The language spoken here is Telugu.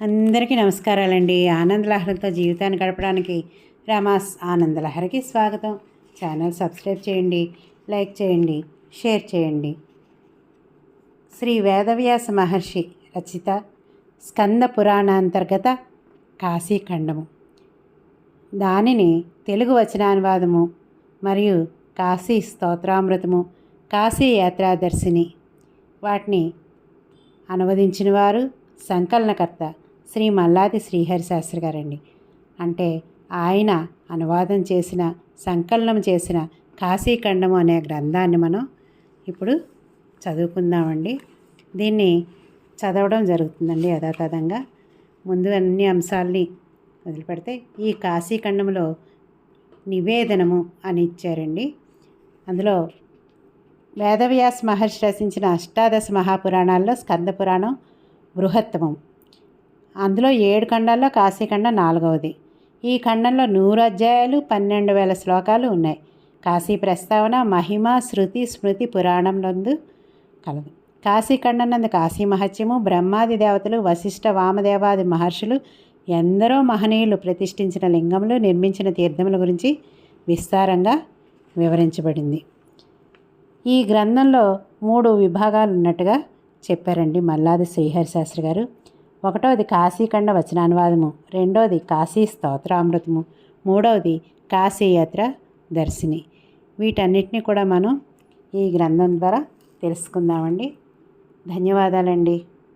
అందరికీ నమస్కారాలండి. ఆనందలహరితో జీవితాన్ని గడపడానికి రమాస్ ఆనందలహరికి స్వాగతం. ఛానల్ సబ్స్క్రైబ్ చేయండి లైక్ చేయండి షేర్ చేయండి. శ్రీ వేదవ్యాస మహర్షి రచిత స్కంద పురాణాంతర్గత కాశీఖండము దానిని తెలుగు వచనానువాదము మరియు కాశీ స్తోత్రామృతము కాశీ యాత్రాదర్శిని వాటిని అనువదించిన వారు సంకలనకర్త శ్రీ మల్లాది శ్రీహరి శాస్త్రి గారండి. అంటే ఆయన అనువాదం చేసిన సంకలనం చేసిన కాశీఖండము అనే గ్రంథాన్ని మనం ఇప్పుడు చదువుకుందామండి. దీన్ని చదవడం జరుగుతుందండి యథాతథంగా. ముందు అన్ని అంశాలని వదిలిపెడితే ఈ కాశీఖండంలో నివేదనము అని ఇచ్చారండి. అందులో వేదవ్యాస్ మహర్షి రచించిన అష్టాదశ మహాపురాణాల్లో స్కంద పురాణం బృహత్తమం. అందులో ఏడు ఖండాల్లో కాశీఖండ నాలుగవది. ఈ ఖండంలో నూరు అధ్యాయాలు పన్నెండు వేల శ్లోకాలు ఉన్నాయి. కాశీ ప్రస్తావన మహిమ శృతి స్మృతి పురాణంలందు కలదు. కాశీఖండనందు కాశీ మహత్యము బ్రహ్మాది దేవతలు వశిష్ఠ వామదేవాది మహర్షులు ఎందరో మహనీయులు ప్రతిష్ఠించిన లింగములు నిర్మించిన తీర్థముల గురించి విస్తారంగా వివరించబడింది. ఈ గ్రంథంలో మూడు విభాగాలు ఉన్నట్టుగా చెప్పారండి మల్లాది శ్రీహరి శాస్త్రి గారు. ఒకటవది కాశీఖండ వచనానువాదము రెండవది కాశీ స్తోత్రామృతము మూడవది కాశీయాత్ర దర్శిని. వీటన్నిటిని కూడా మనం ఈ గ్రంథం ద్వారా తెలుసుకుందామండి. ధన్యవాదాలండి.